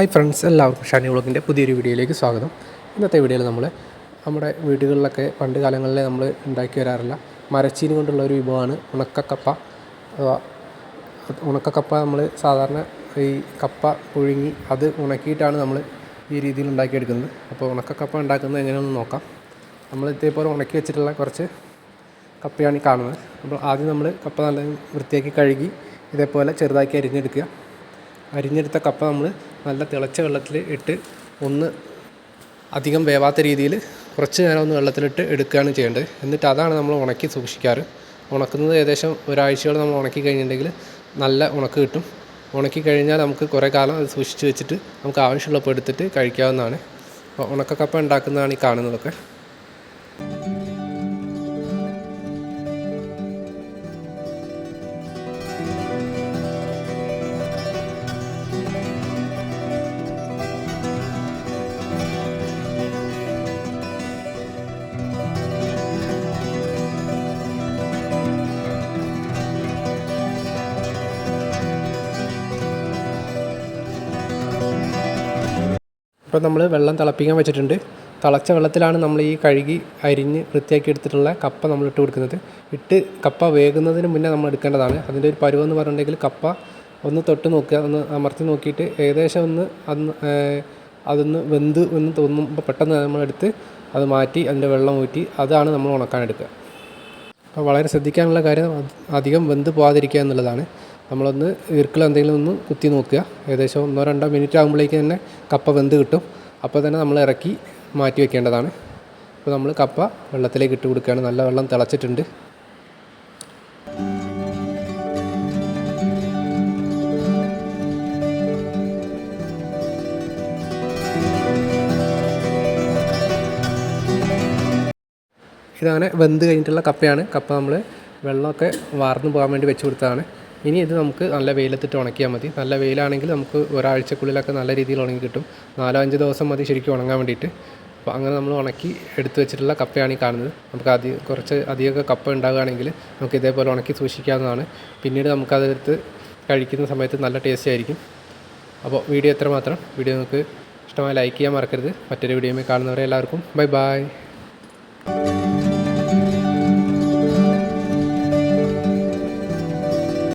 Hi friends എല്ലാവർക്കും ഷാനി വ്ളോഗിന്റെ പുതിയൊരു വീഡിയോയിലേക്ക് സ്വാഗതം. ഇന്നത്തെ വീഡിയോയിൽ നമ്മൾ നമ്മുടെ വീടുകളിലൊക്കെ പണ്ട് കാലങ്ങളിൽ നമ്മൾ ഉണ്ടാക്കി വരാറില്ല. മരച്ചീനി കൊണ്ടുള്ള ഒരു വിഭവമാണ് ഉണക്കക്കപ്പ. ഉണക്കക്കപ്പ നമ്മൾ സാധാരണ ഈ കപ്പ പുഴുങ്ങി അത് ഉണക്കിയിട്ടാണ് നമ്മൾ ഈ രീതിയിൽ ഉണ്ടാക്കിയെടുക്കുന്നത്. അപ്പോൾ ഉണക്കക്കപ്പ ഉണ്ടാക്കുന്നത് എങ്ങനെയാണെന്ന് നോക്കാം. നമ്മൾ ഇതേപോലെ ഉണക്കി വെച്ചിട്ടുള്ള കുറച്ച് കപ്പയാണ് ഈ കാണുന്നത്. അപ്പോൾ ആദ്യം നമ്മൾ കപ്പ നല്ല വൃത്തിയാക്കി കഴുകി ഇതേപോലെ ചെറുതാക്കി അരിഞ്ഞെടുക്കുക. അരിഞ്ഞെടുത്ത കപ്പ നമ്മൾ നല്ല തിളച്ച വെള്ളത്തിൽ ഇട്ട് ഒന്ന് അധികം വേവാത്ത രീതിയിൽ കുറച്ച് നേരം ഒന്ന് വെള്ളത്തിലിട്ട് എടുക്കുകയാണ് ചെയ്യേണ്ടത്. എന്നിട്ട് അതാണ് നമ്മൾ ഉണക്കി സൂക്ഷിക്കാറ്. ഉണക്കുന്നത് ഏകദേശം ഒരാഴ്ചയോളം നമ്മൾ ഉണക്കി കഴിഞ്ഞിട്ടുണ്ടെങ്കിൽ നല്ല ഉണക്ക് കിട്ടും. ഉണക്കി കഴിഞ്ഞാൽ നമുക്ക് കുറേ കാലം അത് സൂക്ഷിച്ച് വെച്ചിട്ട് നമുക്ക് ആവശ്യമുള്ളപ്പോൾ എടുത്തിട്ട് കഴിക്കാവുന്നതാണ്. അപ്പോൾ ഉണക്കക്കപ്പ ഉണ്ടാക്കുന്നതാണ് ഈ കാണുന്നതൊക്കെ. ഇപ്പോൾ നമ്മൾ വെള്ളം തിളപ്പിക്കാൻ വെച്ചിട്ടുണ്ട്. തിളച്ച വെള്ളത്തിലാണ് നമ്മൾ ഈ കഴുകി അരിഞ്ഞ് വൃത്തിയാക്കി എടുത്തിട്ടുള്ള കപ്പ നമ്മൾ ഇട്ട് കൊടുക്കുന്നത്. ഇട്ട് കപ്പ വേകുന്നതിന് മുന്നേ നമ്മൾ എടുക്കേണ്ടതാണ്. അതിന്റെ ഒരു പരുവം എന്ന് പറഞ്ഞിട്ടുണ്ടെങ്കിൽ കപ്പ ഒന്ന് തൊട്ട് നോക്കുക ഒന്ന് അമർത്തി നോക്കിയിട്ട് ഏകദേശം ഒന്ന് അന്ന് അതൊന്ന് വെന്ത് എന്ന് തോന്നുമ്പോൾ പെട്ടെന്ന് നമ്മളെടുത്ത് അത് മാറ്റി അതിന്റെ വെള്ളം ഊറ്റി അതാണ് നമ്മൾ ഉണക്കാൻ എടുക്കുക. അപ്പോൾ വളരെ ശ്രദ്ധിക്കാനുള്ള കാര്യം അധികം വെന്ത് പോകാതിരിക്കുക എന്നുള്ളതാണ്. നമ്മളൊന്ന് ഈർക്കിൾ എന്തെങ്കിലും ഒന്ന് കുത്തി നോക്കുക. ഏകദേശം ഒന്നോ രണ്ടോ മിനിറ്റ് ആകുമ്പോഴേക്ക് തന്നെ കപ്പ വെന്ത് കിട്ടും. അപ്പോൾ തന്നെ നമ്മൾ ഇറക്കി മാറ്റി വെക്കേണ്ടതാണ്. അപ്പോൾ നമ്മൾ കപ്പ വെള്ളത്തിലേക്ക് ഇട്ട് കൊടുക്കുകയാണ്. നല്ല വെള്ളം തിളച്ചിട്ടുണ്ട്. ഇതങ്ങനെ വെന്ത് കഴിഞ്ഞിട്ടുള്ള കപ്പയാണ്. കപ്പ നമ്മൾ വെള്ളമൊക്കെ വാർന്നു പോകാൻ വേണ്ടി വെച്ച് കൊടുത്തതാണ്. ഇനി ഇത് നമുക്ക് നല്ല വെയിലത്തിട്ട് ഉണക്കിയാൽ മതി. നല്ല വെയിലാണെങ്കിൽ നമുക്ക് ഒരാഴ്ചക്കുള്ളിലൊക്കെ നല്ല രീതിയിൽ ഉണങ്ങി കിട്ടും. നാലോ അഞ്ച് ദിവസം മതി ശരിക്കും ഉണങ്ങാൻ വേണ്ടിയിട്ട്. അപ്പോൾ അങ്ങനെ നമ്മൾ ഉണക്കി എടുത്തു വെച്ചിട്ടുള്ള കപ്പയാണ് ഈ കാണുന്നത്. നമുക്ക് അധികം കുറച്ച് അധികമൊക്കെ കപ്പ ഉണ്ടാകുകയാണെങ്കിൽ നമുക്ക് ഇതേപോലെ ഉണക്കി സൂക്ഷിക്കാവുന്നതാണ്. പിന്നീട് നമുക്കതെടുത്ത് കഴിക്കുന്ന സമയത്ത് നല്ല ടേസ്റ്റ് ആയിരിക്കും. അപ്പോൾ വീഡിയോ എത്ര മാത്രം. വീഡിയോ നിങ്ങൾക്ക് ഇഷ്ടമായി ലൈക്ക് ചെയ്യാൻ മറക്കരുത്. മറ്റൊരു വീഡിയോയിൽ കാണുന്നവരെ എല്ലാവർക്കും ബൈ ബൈ